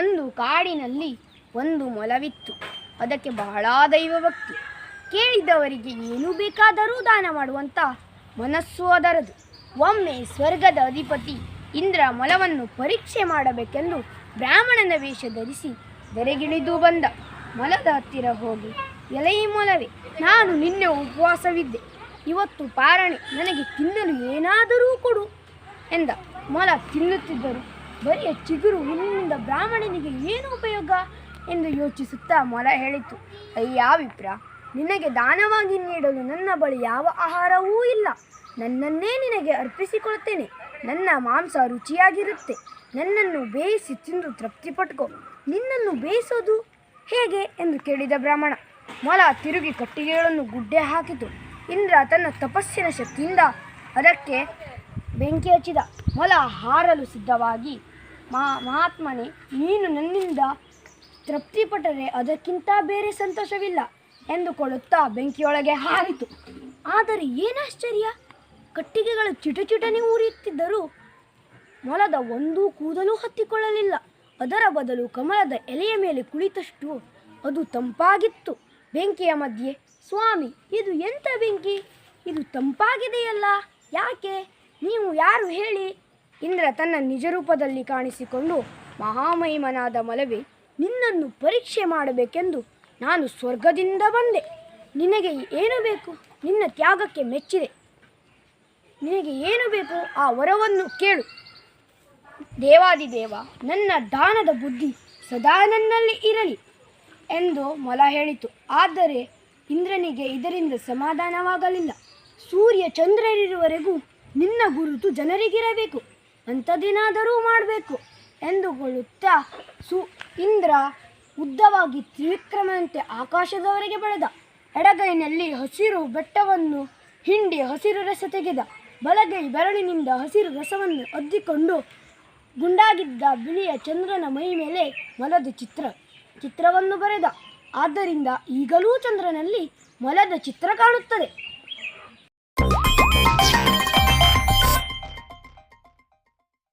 ಒಂದು ಕಾಡಿನಲ್ಲಿ ಒಂದು ಮೊಲವಿತ್ತು. ಅದಕ್ಕೆ ಬಹಳ ದೈವಭಕ್ತಿ ಕೇಳಿದವರಿಗೆ ಏನು ಬೇಕಾದರೂ ದಾನ ಮಾಡುವಂಥ ಮನಸ್ಸು ಅದರದು. ಒಮ್ಮೆ ಸ್ವರ್ಗದ ಅಧಿಪತಿ ಇಂದ್ರ ಮೊಲವನ್ನು ಪರೀಕ್ಷೆ ಮಾಡಬೇಕೆಂದು ಬ್ರಾಹ್ಮಣನ ವೇಷ ಧರಿಸಿ ದರೆಗಿಳಿದು ಬಂದ. ಮೊಲದ ಹತ್ತಿರ ಹೋಗಿ, ಎಲೈ ಮೊಲವೇ, ನಾನು ನಿನ್ನೆ ಉಪವಾಸವಿದ್ದೆ. ಇವತ್ತು ಪಾರಣೆ, ನನಗೆ ತಿನ್ನಲು ಏನಾದರೂ ಕೊಡು ಎಂದ. ಮೊಲ ತಿನ್ನುತ್ತಿದ್ದರು. ಬರಿಯ ಚಿಗುರು ಹುಲ್ಲಿನಿಂದ ಬ್ರಾಹ್ಮಣನಿಗೆ ಏನು ಉಪಯೋಗ? ಎಂದು ಯೋಚಿಸುತ್ತಾ ಮೊಲ ಹೇಳಿತು, ಅಯ್ಯ ವಿಪ್ರ, ನಿನಗೆ ದಾನವಾಗಿ ನೀಡಲು ನನ್ನ ಬಳಿ ಯಾವ ಆಹಾರವೂ ಇಲ್ಲ. ನನ್ನನ್ನೇ ನಿನಗೆ ಅರ್ಪಿಸಿಕೊಳ್ತೇನೆ. ನನ್ನ ಮಾಂಸ ರುಚಿಯಾಗಿರುತ್ತೆ. ನನ್ನನ್ನು ಬೇಯಿಸಿ ತಿಂದು ತೃಪ್ತಿ ಪಟ್ಕೊ. ನಿನ್ನನ್ನು ಬೇಯಿಸೋದು ಹೇಗೆ? ಎಂದು ಕೇಳಿದ ಬ್ರಾಹ್ಮಣ. ಮೊಲ ತಿರುಗಿ ಕಟ್ಟಿಗೆಗಳನ್ನು ಗುಡ್ಡೆ ಹಾಕಿತು. ಇಂದ್ರ ತನ್ನ ತಪಸ್ಸಿನ ಶಕ್ತಿಯಿಂದ ಅದಕ್ಕೆ ಬೆಂಕಿ ಹಚ್ಚಿದ. ಮೊಲ ಹಾರಲು ಸಿದ್ಧವಾಗಿ ಮಾ ಮಹಾತ್ಮನೇ, ನೀನು ನನ್ನಿಂದ ತೃಪ್ತಿಪಟ್ಟರೆ ಅದಕ್ಕಿಂತ ಬೇರೆ ಸಂತೋಷವಿಲ್ಲ ಎಂದುಕೊಳ್ಳುತ್ತಾ ಬೆಂಕಿಯೊಳಗೆ ಹಾರಿತು. ಆದರೆ ಏನಾಶ್ಚರ್ಯ ಕಟ್ಟಿಗೆಗಳು ಚಿಟಚಿಟನೆ ಉರಿಯುತ್ತಿದ್ದರೂ ಮೊಲದ ಒಂದೂ ಕೂದಲು ಹತ್ತಿಕೊಳ್ಳಲಿಲ್ಲ. ಅದರ ಬದಲು ಕಮಲದ ಎಲೆಯ ಮೇಲೆ ಕುಳಿತಷ್ಟು ಅದು ತಂಪಾಗಿತ್ತು. ಬೆಂಕಿಯ ಮಧ್ಯೆ, ಸ್ವಾಮಿ, ಇದು ಎಂಥ ಬೆಂಕಿ? ಇದು ತಂಪಾಗಿದೆಯಲ್ಲ, ಯಾಕೆ? ನೀವು ಯಾರು ಹೇಳಿ? ಇಂದ್ರ ತನ್ನ ನಿಜ ರೂಪದಲ್ಲಿ ಕಾಣಿಸಿಕೊಂಡು ಮಹಾಮಹಿಮನಾದ ಮಲವಿ, ನಿನ್ನನ್ನು ಪರೀಕ್ಷೆ ಮಾಡಬೇಕೆಂದು ನಾನು ಸ್ವರ್ಗದಿಂದ ಬಂದೆ. ನಿನಗೆ ಏನು ಬೇಕು? ನಿನ್ನ ತ್ಯಾಗಕ್ಕೆ ಮೆಚ್ಚಿದೆ. ನಿನಗೆ ಏನು ಬೇಕು? ಆ ವರವನ್ನು ಕೇಳು. ದೇವಾದಿದೇವ, ನನ್ನ ದಾನದ ಬುದ್ಧಿ ಸದಾ ನನ್ನಲ್ಲಿ ಇರಲಿ ಎಂದು ಮೊಲ ಹೇಳಿತು. ಆದರೆ ಇಂದ್ರನಿಗೆ ಇದರಿಂದ ಸಮಾಧಾನವಾಗಲಿಲ್ಲ. ಸೂರ್ಯ ಚಂದ್ರರಿರುವವರೆಗೂ ನಿನ್ನ ಗುರುತು ಜನರಿಗಿರಬೇಕು. ಅಂಥದ್ದೇನಾದರೂ ಮಾಡಬೇಕು ಎಂದುಕೊಳ್ಳುತ್ತಾ ಸು ಇಂದ್ರ ಉದ್ದವಾಗಿ ತ್ರಿವಿಕ್ರಮಂತೆ ಆಕಾಶದವರೆಗೆ ಬೆಳೆದ. ಎಡಗೈನಲ್ಲಿ ಹಸಿರು ಬೆಟ್ಟವನ್ನು ಹಿಂಡಿ ಹಸಿರು ರಸ ತೆಗೆದ. ಬಲಗೈ ಬೆರಳಿನಿಂದ ಹಸಿರು ರಸವನ್ನು ಅದ್ದಿಕೊಂಡು ಗುಂಡಾಗಿದ್ದ ಬಿಳಿಯ ಚಂದ್ರನ ಮೈ ಮೇಲೆ ಮಲದ ಚಿತ್ರ, ಚಿತ್ರವನ್ನು ಬರೆದ. ಆದ್ದರಿಂದ ಈಗಲೂ ಚಂದ್ರನಲ್ಲಿ ಮಲದ ಚಿತ್ರ ಕಾಣುತ್ತದೆ.